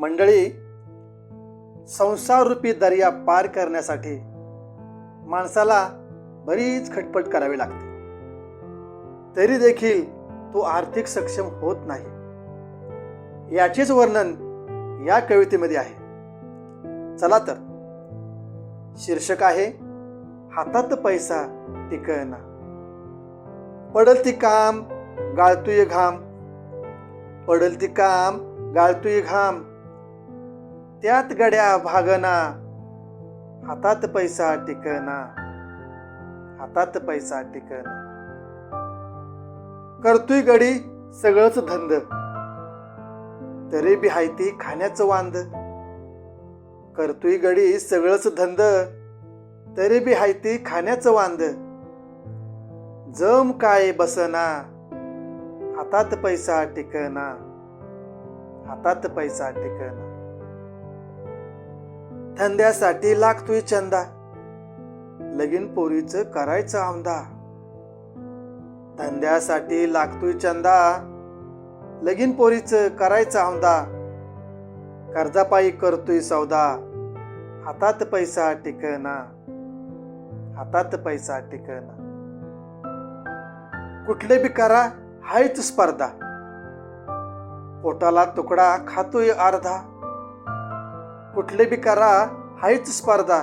मंडळी संसाररूपी दर्या पार करण्यासाठी माणसाला बरीच खटपट करावी लागते. तरी देखील तो आर्थिक सक्षम होत नाही. याचेच वर्णन या कवितेमध्ये आहे. चला तर. शीर्षक आहे हातात पैसा टिकना पडल ती काम गाळतुय घाम. पडल ती काम गाळतुय घाम. त्यात गड्या भागना हातात पैसा टिकना हातात पैसा टिकना. करतोय गडी सगळंच धंद. तरी बी हायती खाण्याचं वांद. करतोय गडी सगळंच धंद. तरी बी हायती खाण्याचं वांद. जम काय बसना हातात पैसा टिकना हातात पैसा टिकना. धंद्यासाठी लागतोय चंदा. लगीन पोरीचं करायचं आमदा. धंद्यासाठी लागतोय चंदा. लगीन पोरीचं करायचं आमदा. कर्जापायी करतोय सौदा. हातात पैसा टिकना. हातात पैसा टिकना. कुठले बी करा हायच स्पर्धा. पोटाला तुकडा खातोय अर्धा. कुठले बी करा हायच स्पर्धा.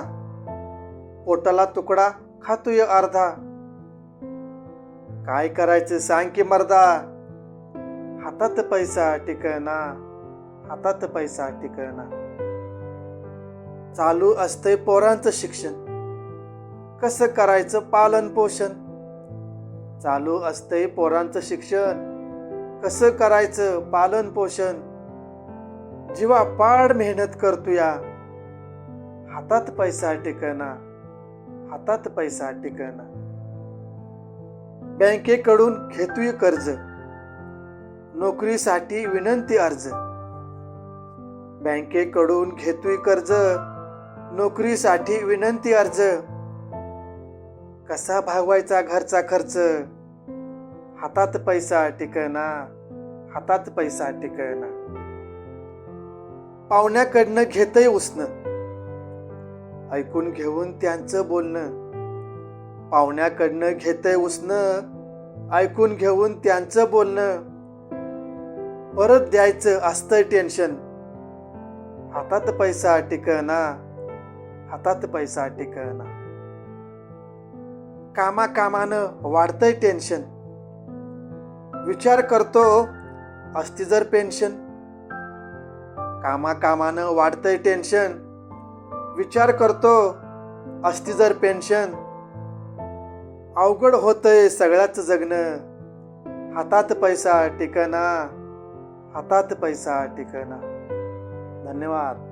पोटाला तुकडा खातोय अर्धा. काय करायचं सांग की मर्दा. हातात पैसा टिकना हातात पैसा टिकना चालू असतंय पोरांचं शिक्षण. कसं करायचं पालन पोषण? चालू असतंय पोरांचं शिक्षण. कसं करायचं पालन पोषण? जीवा पाड मेहनत करतोया हातात पैसा टिकना हातात पैसा टिकना. बँकेकडून घेतोय कर्ज नोकरीसाठी विनंती अर्ज. बँकेकडून घेतोय कर्ज नोकरीसाठी विनंती अर्ज. कसा भागवायचा घरचा खर्च? हातात पैसा टिकना हातात पैसा टिकना. पाहुण्याकडनं घेतय उसनं. ऐकून घेऊन त्यांचं बोलणं. पाहुण्याकडनं घेतय उसनं ऐकून घेऊन त्यांचं बोलणं. परत द्यायचं असतंय टेन्शन हातात पैसा टिकना हातात पैसा टिकना. कामा कामानं वाढतंय टेन्शन विचार करतो असती जर पेन्शन कामा कामानं वाढतंय टेन्शन विचार करतो असती जर पेन्शन अवघड होतंय सगळ्याच जगणं. हातात पैसा टिकना. हातात पैसा टिकना. धन्यवाद.